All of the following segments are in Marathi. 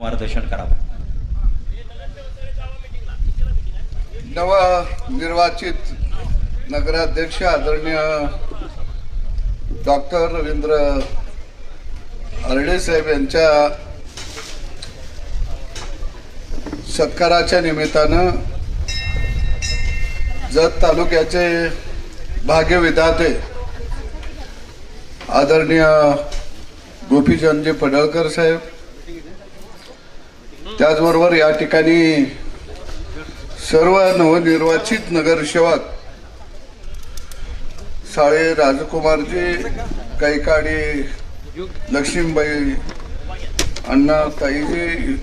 मार्गदर्शन करावं. नवनिर्वाचित नगराध्यक्ष आदरणीय डॉक्टर रवींद्र अर्डे साहेब यांच्या सत्काराच्या निमित्तानं जत तालुक्याचे भाग्यविधाते आदरणीय गोपीचंदजी पडळकर साहेब त्याचबरोबर या ठिकाणी सर्व नवनिर्वाचित नगरसेवक साळे राजकुमारजी कैकाडी लक्ष्मीबाई अण्णा ताईजी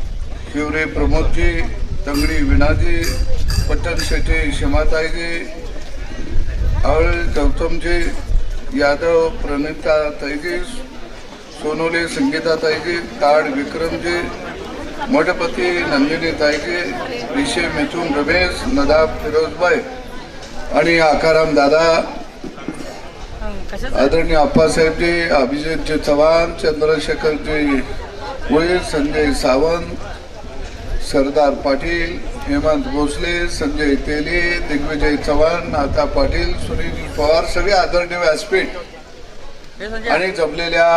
शिवरे प्रमोदजी तंगडी विनाजी पट्टण शेट्टी क्षमाताईजी आवळे गौतमजी यादव प्रणिता ताईजी सोनोले संगीता ताईजी ताड विक्रमजी मठपती नंदिनी ताईजी विषय मिथून रमेश नदाब फिरोजबाई आणि आकाराम दादा. आदरणीय अप्पासाहेबजी अभिजितजी चव्हाण चंद्रशेखरजी वैर संजय सावंत सरदार पाटील हेमंत भोसले संजय तेली दिग्विजय चव्हाण नाथा पाटील सुनील पवार सगळे आदरणीय व्यासपीठ आणि जमलेल्या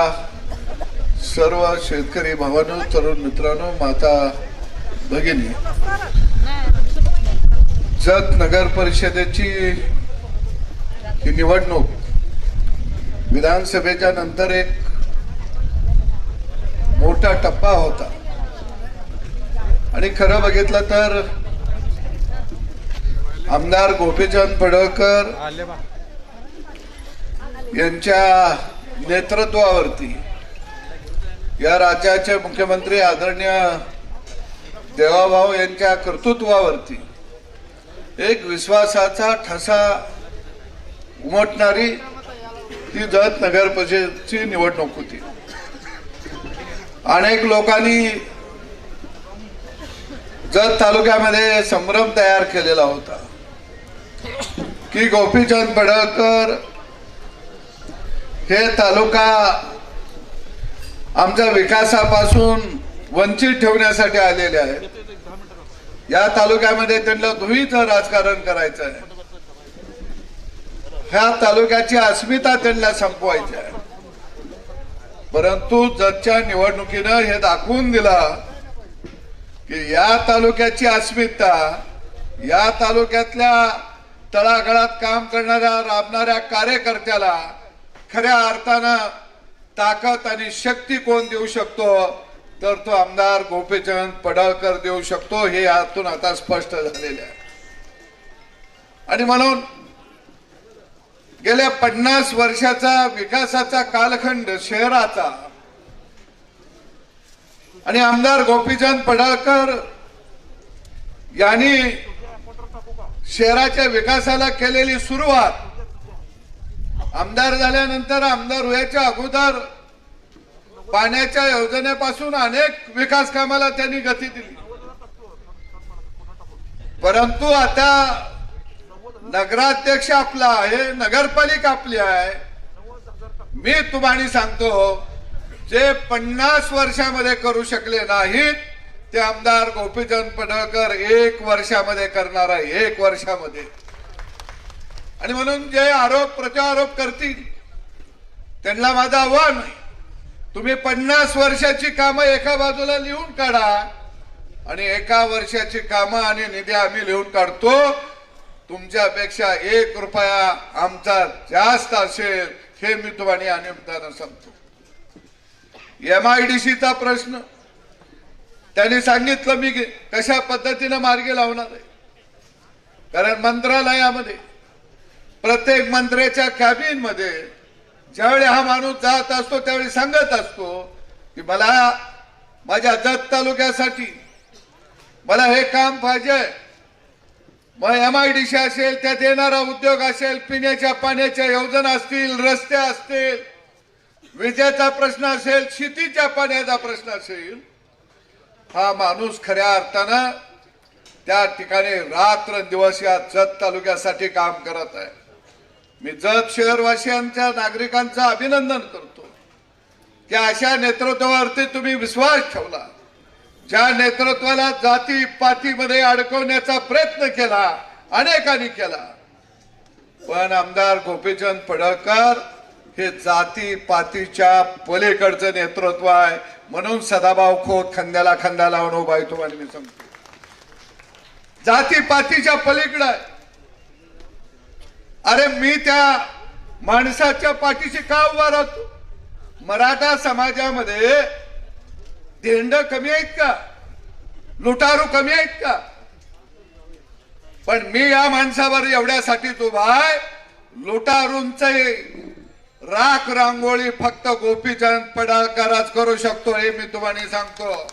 सर्व शेतकरी भावांनो तरुण मित्रांनो माता भगिनी जत नगर परिषदेची ही निवडणूक विधानसभेच्या नंतर एक मोठा टप्पा होता. आणि खरं बघितलं तर आमदार गोपीचंद पडळकर यांच्या नेतृत्वावरती या राज्याचे मुख्यमंत्री आदरणीय देवाभाऊ यांच्या कर्तृत्वावरती एक विश्वासाचा ठसा उमटणारी ती जत नगर परिषदेची निवडणूक होती. अनेक लोकांनी जत तालुक्यामध्ये संभ्रम तयार केलेला होता. की गोपीचंद पडळकर हे तालुका आमच्या विकासापासून वंचित ठेवण्यासाठी आलेले आहेत या तालुक्यामध्ये त्यांना धुईचं राजकारण करायचं आहे. ह्या तालुक्याची अस्मिता त्यांना संपवायची आहे. परंतु जगच्या निवडणुकीनं हे दाखवून दिला की या तालुक्याची अस्मिता या तालुक्यातल्या तळागाळात काम करणाऱ्या राबणाऱ्या कार्यकर्त्याला खऱ्या अर्थानं ताकद आणि शक्ती कोण देऊ शकतो? तर तो आमदार गोपीचंद पडळकर देऊ शकतो. हे यातून आता स्पष्ट झालेले आहे. आणि म्हणून गेल्या पन्नास वर्षाचा विकासाचा कालखंड शहराचा आणि आमदार गोपीचंद पडळकर यांनी शहराच्या विकासाला केलेली सुरुवात आमदार झाल्यानंतर आमदार व्हायच्या अगोदर पाण्याच्या योजनेपासून अनेक विकास कामाला त्यांनी गती दिली. परंतु आता नगराध्यक्ष आपला आहे नगरपालिका आपली आहे. मी तुम्हाला सांगतो जे पन्नास वर्षामध्ये करू शकले नाहीत ते आमदार गोपीचंद पडळकर एक वर्षामध्ये करणार आहे एक वर्षामध्ये. आणि म्हणून जे आरोप प्रत्यारोप करतील त्यांना माझं आव्हान आहे. तुम्ही पन्नास वर्षाची कामं एका बाजूला लिहून काढा आणि एका वर्षाची कामं आणि निधी आम्ही लिहून काढतो. तुमच्यापेक्षा एक रुपया आमचा जास्त असेल हे मी तुम्हाला अनियमितानं सांगतो. एम आय डी सीचा प्रश्न. त्यांनी सांगितलं मी कशा पद्धतीनं मार्गी लावणार आहे. कारण मंत्रालयामध्ये प्रत्येक मंत्र्याच्या कॅबिनमध्ये ज्यावेळी हा माणूस जात असतो त्यावेळी सांगत असतो की मला माझ्या जत तालुक्यासाठी मला हे काम पाहिजे. मग एम आय डी सी असेल त्यात येणारा उद्योग असेल पिण्याच्या पाण्याच्या योजना असतील रस्ते असतील विजेचा प्रश्न असेल शेतीच्या पाण्याचा प्रश्न असेल हा माणूस खऱ्या अर्थानं त्या ठिकाणी रात्र दिवस या जत तालुक्यासाठी काम करत आहे. मी जत शहरवासियांच्या नागरिकांचं अभिनंदन करतो. की अशा नेतृत्वावरती तुम्ही विश्वास ठेवला. ज्या नेतृत्वाला जाती पातीमध्ये अडकवण्याचा प्रयत्न केला अनेकांनी केला. पण आमदार गोपीचंद पडळकर हे जाती पातीच्या पलीकडचं नेतृत्व आहे. म्हणून सदाभाऊ खोत खांद्याला खांदा लावून उभा आहे तुम्हाला मी सांगतो. जाती पातीच्या पलीकडं आहे. अरे मी त्या माणसाच्या पाठीशी का उभा राहतो? मराठा समाजामध्ये धेंड कमी आहेत का? लुटारू कमी आहेत का? पण मी या माणसावर एवढ्यासाठी तो भाय लुटारूंच राख रांगोळी फक्त गोपीचंद पडाळकरच करू शकतो हे मी तुम्हाला सांगतो.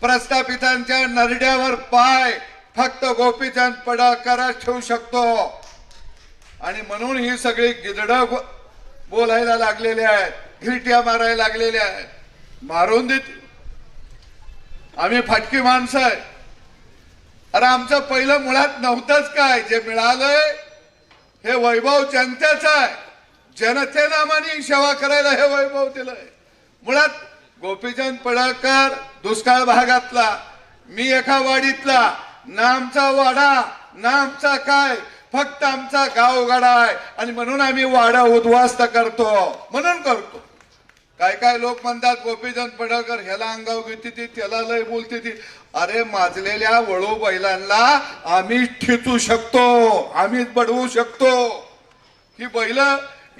प्रस्थापितांच्या नरड्यावर पाय फक्त गोपीचंद पडाळकरच ठेवू शकतो. आणि म्हणून ही सगळी गिदड बोलायला लागलेले आहेत घिरट्या मारायला लागलेल्या आहेत. मारून देते आम्ही फाटकी माणसं आहे. अरे आमचं पहिलं मुळात नव्हतंच काय जे मिळालंय हे वैभव जनतेच आहे. जनतेनं आम्हाला सेवा करायला हे वैभव दिलंय. मुळात गोपीचंद पडळकर दुष्काळ भागातला मी एका वाडीतला ना आमचा वाडा ना आमचा काय फक्त आमचा गाव उघडा आहे. आणि म्हणून आम्ही वाडा उद्ध्वस्त करतो. म्हणून करतो. काय काय लोक म्हणतात गोपीचंद पडळकर ह्याला अंगाव घेते ती त्याला लय बोलते ती. अरे माजलेल्या वळू बैलांना आम्ही ठेचू शकतो. आम्ही बडवू शकतो. ही बैल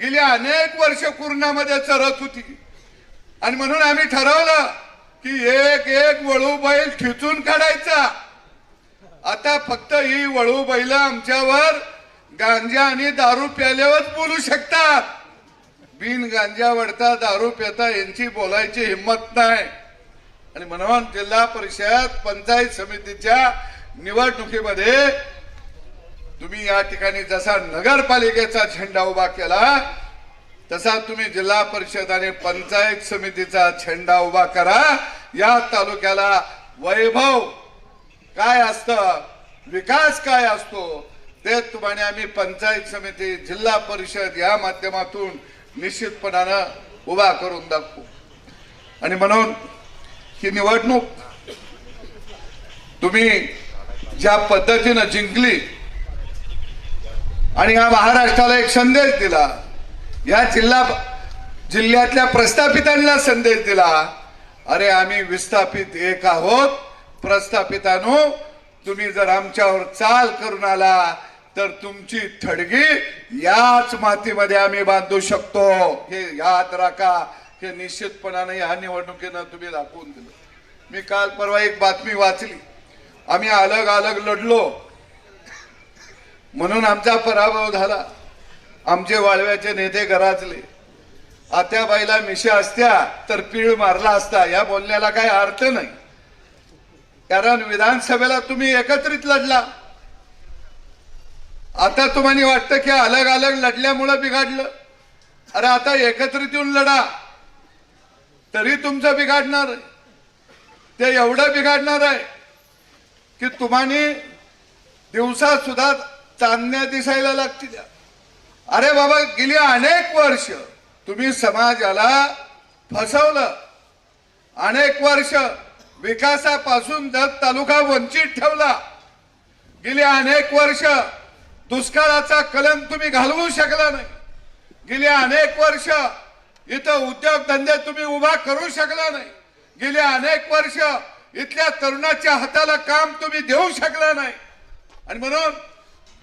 गेली अनेक वर्ष कुर्णामध्ये चरत होती. आणि म्हणून आम्ही ठरवलं की एक एक वळू बैल ठेचून काढायचा. आता फक्त ही वळू बैल आमच्यावर गांजा आणि दारू प्याल्यावर बोलू शकतात. बिन गांजा वडता दारू पिता यांची बोलायची हिंमत नाही. आणि म्हणून जिल्हा परिषद पंचायत समितीच्या निवडणुकीमध्ये तुम्ही या ठिकाणी जसा नगरपालिकेचा झेंडा उभा केला तसा तुम्ही जिल्हा परिषद आणि पंचायत समितीचा झेंडा उभा करा. या तालुक्याला वैभव काय असतं? विकास काय असतो? ते तुम्हाला आम्ही पंचायत समिती जिल्हा परिषद या माध्यमातून निश्चितपणानं उभा करून दाखवू. आणि म्हणून ही निवडणूक तुम्ही ज्या पद्धतीनं जिंकली आणि या महाराष्ट्राला एक संदेश दिला या जिल्हा जिल्ह्यातल्या प्रस्थापितांना संदेश दिला अरे आम्ही विस्थापित एक आहोत. प्रस्थापितानो तुम्ही जर आमच्यावर चाल करून आला तर तुमची थडगी याच मातीमध्ये आम्ही बांधू शकतो. हे याद राखा हे निश्चितपणाने या निवडणुकीनं तुम्ही दाखवून दिलं. मी काल परवा एक बातमी वाचली. आम्ही अलग अलग लढलो. म्हणून आमचा पराभव झाला. आमचे वाळव्याचे नेते गराजले आत्याबाईला मिशा असत्या तर पीळ मारला असता. या बोलण्याला काही अर्थ नाही. कारण विधानसभेला तुम्ही एकत्रित लढला. आता तुम्हाला वाटतं की अलग अलग लढल्यामुळं बिघाडलं. अरे आता एकत्रित येऊन लढा. तरी तुमचं बिघाडणार आहे. ते एवढं बिघाडणार आहे की तुम्हाला दिवसा सुद्धा चांदण्या दिसायला लागतील. अरे बाबा गेली अनेक वर्ष तुम्ही समाजाला फसवलं. अनेक वर्ष विकासापासून जत तालुका वंचित ठेवला. गेली अनेक वर्ष दुष्काळाचा कलम तुम्ही घालवू शकला नाही. गेली अनेक वर्ष इथं उद्योगधंदे तुम्ही उभा करू शकला नाही. गेली अनेक वर्ष इथल्या तरुणाच्या हाताला काम तुम्ही देऊ शकला नाही. आणि म्हणून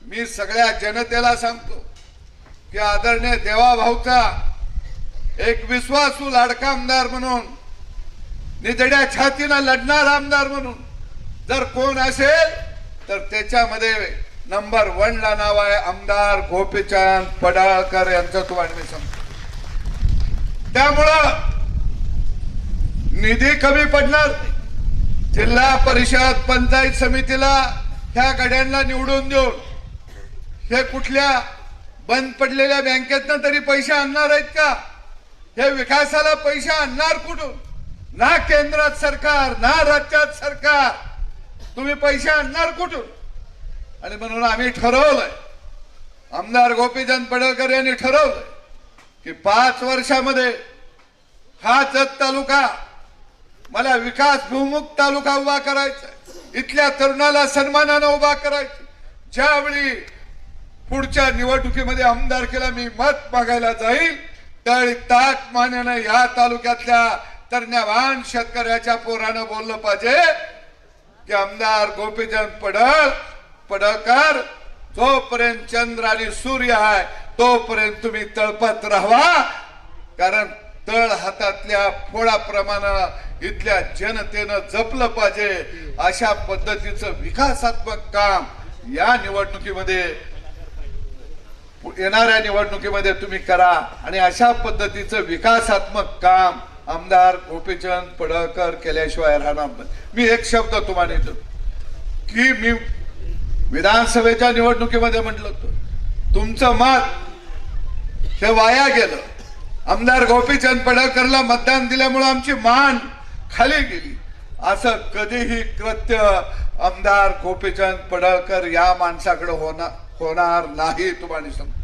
मी सगळ्या जनतेला सांगतो की आदरणीय देवाभाऊचा एक विश्वासू लाडका आमदार म्हणून निधड्या छातीनं लढणार आमदार म्हणून. जर कोण असेल तर त्याच्यामध्ये नंबर वन ला नाव आहे आमदार गोपीचंद पडाळकर यांचं तुम्हाला मी त्यामुळं निधी कमी पडणार जिल्हा परिषद पंचायत समितीला ह्या गड्यांना निवडून देऊन हे कुठल्या बंद पडलेल्या बँकेतनं तरी पैसे आणणार आहेत का? हे विकासाला पैसे आणणार कुठून? ना केंद्रात सरकार ना राज्यात सरकार. तुम्ही पैसे आणणार कुठून? आणि म्हणून आम्ही ठरवलंय आमदार गोपीचंद पडळकर यांनी ठरवलंय की पाच वर्षामध्ये हा जत तालुका मला विकास भूमुख तालुका उभा करायचा इथल्या तरुणाला सन्मानानं उभा करायचं ज्यावेळी पुढच्या निवडणुकीमध्ये आमदारकीला मी मत मागायला जाईल त्यावेळी ताक मान्यानं या तालुक्यातल्या तर ज्ञावान शेतकऱ्याच्या पोरानं बोललं पाहिजे की आमदार गोपीचंद पडळ पडळकर जोपर्यंत चंद्र आणि सूर्य आहे तोपर्यंत तुम्ही तळपत राहा कारण तळ हातातल्या फोळाप्रमाणे इथल्या जनतेनं जपलं पाहिजे. अशा पद्धतीचं विकासात्मक काम या निवडणुकीमध्ये येणाऱ्या निवडणुकीमध्ये तुम्ही करा. आणि अशा पद्धतीचं विकासात्मक काम आमदार गोपीचंद पडळकर केल्याशिवाय राहणार मी एक शब्द तुम्हाला येतो की मी विधानसभेच्या निवडणुकीमध्ये म्हटलं होतं. तुमचं मत हे वाया गेलं. आमदार गोपीचंद पडळकरला मतदान दिल्यामुळे आमची मान खाली गेली. असं कधीही कृत्य आमदार गोपीचंद पडळकर या माणसाकडे होणार होणार नाही तुम्हाला सांगतो.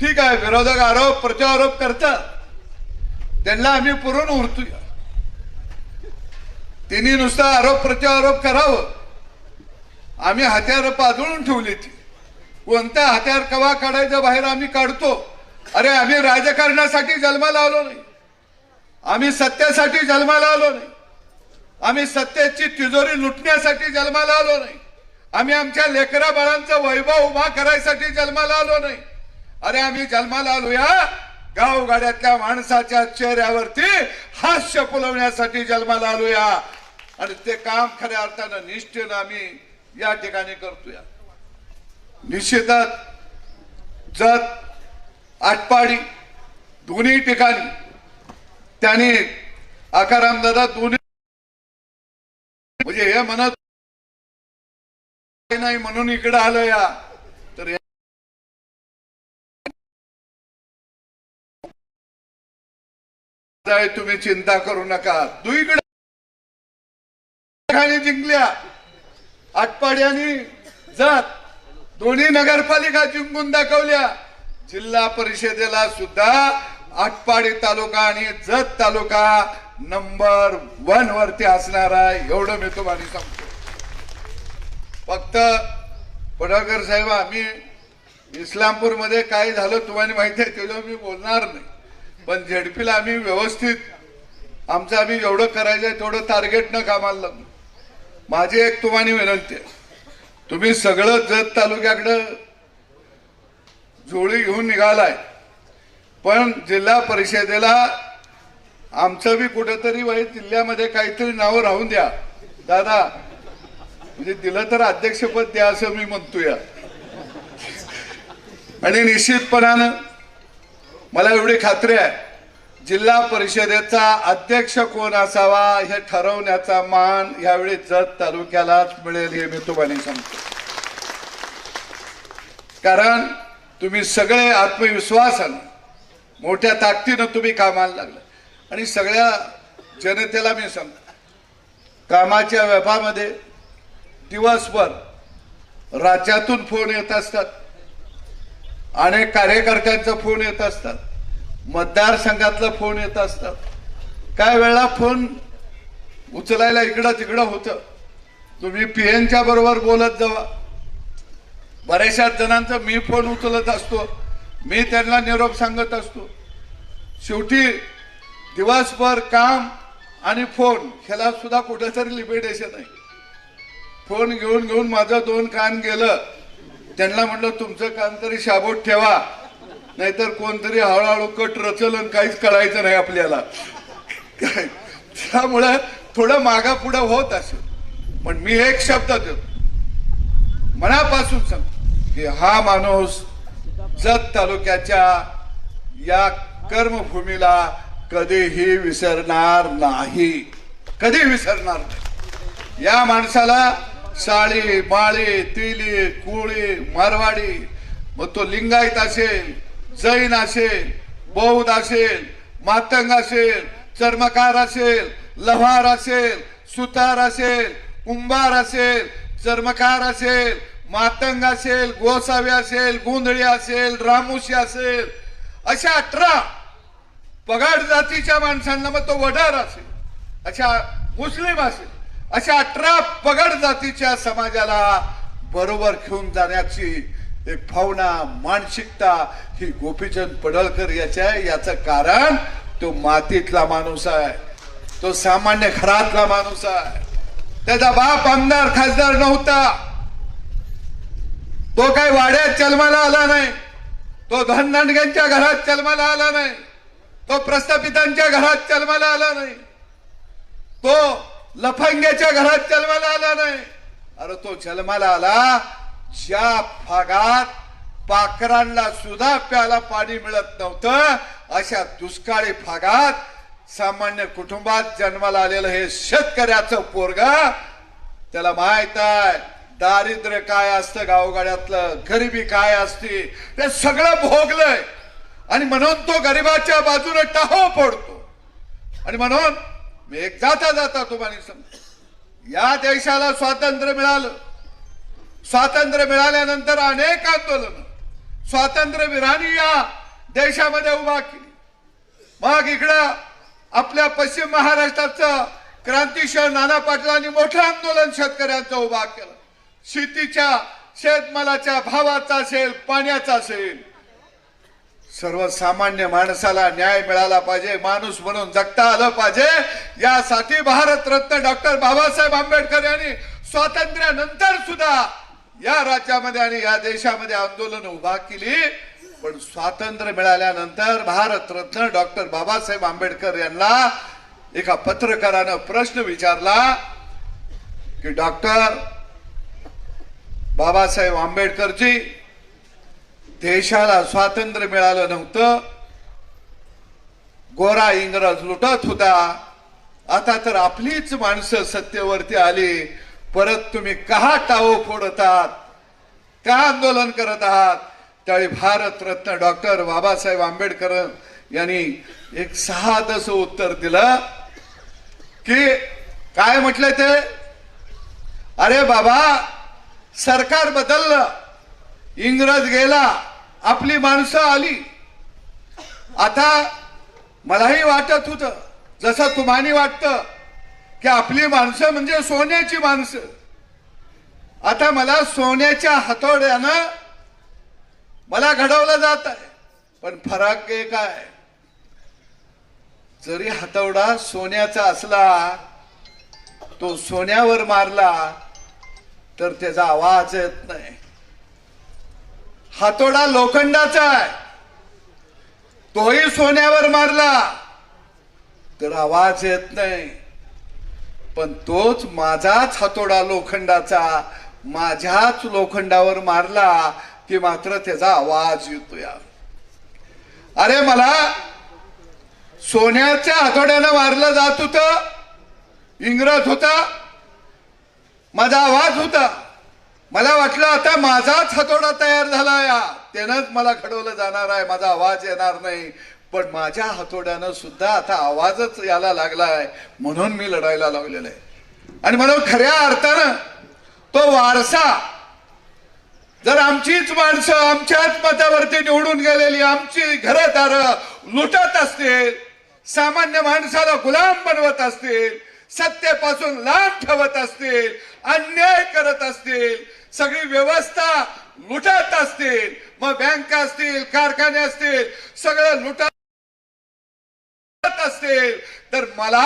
ठीक आहे विरोधक आरोप प्रत्यारोप करतात. त्यांना आम्ही पुरून उरतोय. त्यांनी नुसतं आरोप प्रत्यारोप करावं. आम्ही हत्यार पाजळून ठेवली ती. कोणता हत्यार कवा काढायचं बाहेर आम्ही काढतो. अरे आम्ही राजकारणासाठी जन्माला आलो नाही. आम्ही सत्यासाठी जन्माला आलो नाही. आम्ही सत्याची तिजोरी लुटण्यासाठी जन्माला आलो नाही. आम्ही आमच्या लेकराबाळांचा वैभव उभा करायसाठी जन्माला आलो नाही. अरे आम्ही जन्माला आलो या गावगाड्यातल्या माणसाच्या चेहऱ्यावरती हास्य फुलवण्यासाठी जन्माला आलो या आणि ते काम खऱ्या अर्थानं निष्ठेनं आम्ही या ठिकाणी करतोय. निश्चितच जत आटपाडी दोन्ही ठिकाणी त्यांनी आकाराम दादा दोन्ही म्हणजे हे म्हणत नाही म्हणून इकडे आलं या तर या- तुम्ही चिंता करू नका. दुईकडे जिंकल्या. आटपाडी जात. दोन्ही नगरपालिका जिंकून दाखवल्या. जिल्हा परिषदेला सुद्धा आटपाडी तालुका आणि जत तालुका नंबर वन वरती असणार आहे एवढं मी तुम्हाला सांगतो. फक्त पडळकर साहेब आम्ही इस्लामपूरमध्ये काय झालं तुम्हाला माहिती आहे त्याच्यावर मी बोलणार नाही. पण झेडपीला आम्ही व्यवस्थित आमचं आम्ही एवढं करायचं आहे तेवढं टार्गेट न कामाला लागलो माझी एक तुम्हाला विनंती आहे. तुम्ही सगळं जत तालुक्याकडं जोळी घेऊन निघालाय पण जिल्हा परिषदेला आमचं बी कुठंतरी वाईट जिल्ह्यामध्ये काहीतरी नावं राहून द्या. दादा म्हणजे दिलं तर अध्यक्षपद द्या असं मी म्हणतोय. आणि निश्चितपणानं मला एवढी खात्री आहे. जिल्हा परिषदेचा अध्यक्ष कोण असावा हे ठरवण्याचा मान यावेळी जत तालुक्यालाच मिळेल हे मी तुम्हाला सांगतो. कारण तुम्ही सगळे आत्मविश्वासानं मोठ्या ताकदीनं तुम्ही कामाला लागलं. आणि सगळ्या जनतेला मी सांगतो कामाच्या व्यापामध्ये दिवसभर राज्यातून फोन येत असतात. अनेक कार्यकर्त्यांचा फोन येत असतात. मतदारसंघातला फोन येत असतात. काय वेळा फोन उचलायला इकडं तिकडं होतं. तुम्ही पी एनच्या बरोबर बोलत जावा. बऱ्याचशा जणांचा मी फोन उचलत असतो. मी त्यांना निरोप सांगत असतो. शेवटी दिवसभर काम आणि फोन ह्याला सुद्धा कुठेतरी लिमिटेशन आहे. फोन घेऊन घेऊन माझं दोन कान गेलं. त्यांना म्हटलं तुमचं काम तरी शाबूत ठेवा नाहीतर कोणतरी हळूहळू कट रचल आणि काहीच कळायचं नाही आपल्याला. काय? त्यामुळं थोडं मागा पुढं होत असेल. पण मी एक शब्द देतो. मनापासून सांग की हा माणूस जत तालुक्याच्या या कर्मभूमीला कधीही विसरणार नाही. कधी विसरणार नाही. या माणसाला साळी माळी तिली कुळी मारवाडी मग तो लिंगायत असेल जैन असेल बौद्ध असेल मातंग असेल चर्मकार असेल लव्हार असेल सुतार असेल कुंभार असेल चर्मकार असेल मातंग असेल गोसावी असेल गोंधळी असेल रामुशी असेल अशा अठरा पगार जातीच्या माणसांना मग तो वडार असेल अशा मुस्लिम असेल. अशा अठरा पगड जातीच्या समाजाला बरोबर घेऊन जाण्याची एक भावना मानसिकता ही गोपीचंद पडळकर याच्या आहे. याचं कारण तो मातीतला माणूस आहे. तो सामान्य घरातला माणूस आहे. त्याचा बाप आमदार खासदार नव्हता. तो काही वाड्यात जन्माला आला नाही. तो धनदांडग्यांच्या घरात जन्माला आला नाही. तो प्रस्थापितांच्या घरात जन्माला आला नाही. तो लफंग्याच्या घरात जन्माला आला नाही. अरे तो जन्माला आला ज्या भागात पाखरांना सुद्धा प्याला पाणी मिळत नव्हतं अशा दुष्काळी भागात सामान्य कुटुंबात जन्माला आलेलं हे शेतकऱ्याचं पोरग त्याला माहीत आहे दारिद्र्य काय असतं गावगाड्यातलं गरिबी काय असते ते सगळं भोगलंय. आणि म्हणून तो गरिबाच्या बाजूने टाहो पडतो आणि म्हणून मी एक जाता जाता तुम्हाला समज या देशाला स्वातंत्र्य मिळालं. स्वातंत्र्य मिळाल्यानंतर अनेक आंदोलन स्वातंत्र्यवीरांनी या देशामध्ये उभा केली. मग इकडं आपल्या पश्चिम महाराष्ट्राचं क्रांतीशह नाना पाटलांनी मोठं आंदोलन शेतकऱ्यांचं उभा केलं. शेतीच्या शेतमालाच्या भावाचा असेल पाण्याचा असेल सर्वसामान्य माणसाला न्याय मिळाला पाहिजे माणूस म्हणून जगता आलं पाहिजे. यासाठी भारतरत्न डॉक्टर बाबासाहेब आंबेडकर यांनी स्वातंत्र्यानंतर सुद्धा या राज्यामध्ये आणि या देशामध्ये आंदोलन उभा केली. पण स्वातंत्र्य मिळाल्यानंतर भारतरत्न डॉक्टर बाबासाहेब आंबेडकर यांना एका पत्रकारानं प्रश्न विचारला की डॉक्टर बाबासाहेब आंबेडकरजी देशाला स्वातंत्र्य मिळालं नव्हतं. गोरा इंग्रज लुटत होता. आता तर आपलीच माणसं सत्तेवरती आली. परत तुम्ही का टाओ फोडतात? का आंदोलन करत आहात? त्यावेळी भारतरत्न डॉक्टर बाबासाहेब आंबेडकर यांनी एक सहा तस उत्तर दिलं की काय म्हटलंय ते? अरे बाबा सरकार बदललं. इंग्रज गेला. आपली माणसं आली. आता मलाही वाटत होत जसं तुम्हाला वाटतं की आपली माणसं म्हणजे सोन्याची माणसं. आता मला सोन्याच्या हातोड्यानं मला घडवलं जात आहे पण फरक एक आहे जरी हातोडा सोन्याचा असला तो सोन्यावर मारला तर त्याचा आवाज येत नाही. हातोडा लोखंडाचा आहे. तोही सोन्यावर मारला. तर आवाज येत नाही. पण तोच माझाच हातोडा लोखंडाचा माझ्याच लोखंडावर मारला की मात्र त्याचा आवाज येतो या. अरे मला सोन्याच्या हातोड्यानं मारलं जात होत इंग्रज होता माझा आवाज होता. मला वाटलं आता माझाच हातोडा तयार झाला या त्यानंच मला घडवलं जाणार आहे. माझा आवाज येणार नाही. पण माझ्या हातोड्यानं सुद्धा आता आवाजच यायला लागलाय. म्हणून मी लढायला लागलेलो आहे. आणि म्हणून खऱ्या अर्थानं तो वारसा जर आमचीच माणसं आमच्याच मतावरती निवडून गेलेली आमची घरदार लुटत असतील सामान्य माणसाला गुलाम बनवत असतील सत्तेपासून लांब ठेवत असतील अन्याय करत असतील सगळी व्यवस्था लुटत असतील मग बँका असतील कारखाने असतील सगळं लुटत असतील. तर मला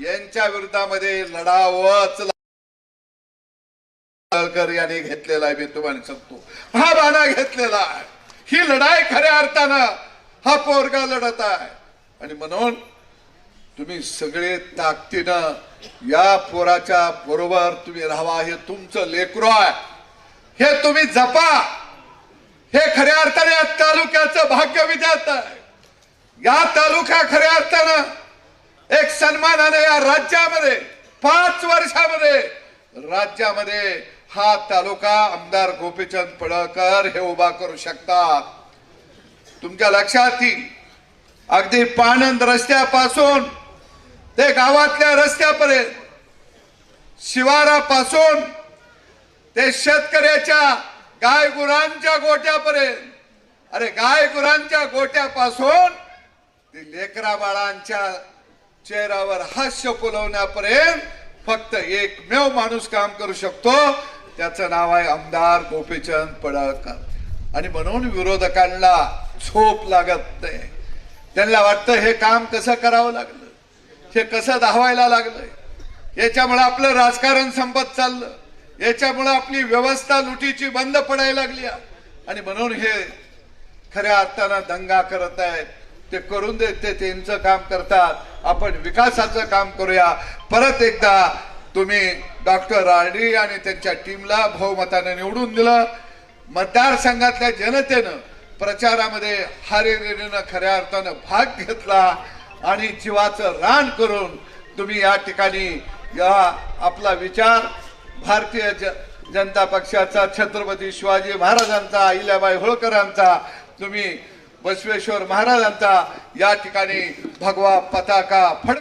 यांच्या विरोधामध्ये लढावंच यांनी घेतलेला आहे मी तुम्हाला सांगतो. हा बाणा घेतलेला आहे. ही लढाई खऱ्या अर्थानं हा पोरगा लढत आहे. आणि म्हणून तुम्ही सगळे ताकदीनं या पोराच्या बरोबर तुम्ही राहावा. हे तुमचं लेकर आहे. हे तुम्ही जपा. हे खऱ्या अर्थाने या तालुक्याचं भाग्य विधात आहे. या तालुका खऱ्या अर्थानं एक सन्मानाने या राज्यामध्ये पाच वर्षामध्ये राज्यामध्ये हा तालुका आमदार गोपीचंद पडळकर हे उभा करू शकतात. तुमच्या लक्षात येईल. अगदी पाणंद रस्त्यापासून ते गावातल्या रस्त्यापर्यंत शिवारापासून ते शेतकऱ्याच्या गाय गुरांच्या गोट्यापर्यंत. अरे गाय गुरांच्या गोट्यापासून ते लेकरा बाळांच्या चेहऱ्यावर हास्य फुलवण्यापर्यंत फक्त एकमेव माणूस काम करू शकतो. त्याचं नाव आहे आमदार गोपीचंद पडळकर. आणि म्हणून विरोधकांना झोप लागत नाही. त्यांना वाटतं हे काम कसं करावं लागलं हे कसं धावायला लागलंय याच्यामुळे आपलं राजकारण संपत चाललं. याच्यामुळे आपली व्यवस्था लुटीची बंद पडायला लागली. आणि म्हणून हे खऱ्या अर्थानं दंगा करत आहेत. ते करून देत ते त्यांचं काम करतात. आपण विकासाचं काम करूया. परत एकदा तुम्ही डॉक्टर राडी आणि त्यांच्या टीमला बहुमतानं निवडून दिलं. मतदारसंघातल्या जनतेनं प्रचारामध्ये हारेरेनं खऱ्या अर्थानं भाग घेतला. आणि जीवाचं रान करून तुम्ही या ठिकाणी या आपला विचार भारतीय ज जनता पक्षाचा छत्रपती शिवाजी महाराजांचा अहिल्याबाई होळकरांचा तुम्ही बसवेश्वर महाराजांचा या ठिकाणी भगवा पताका फड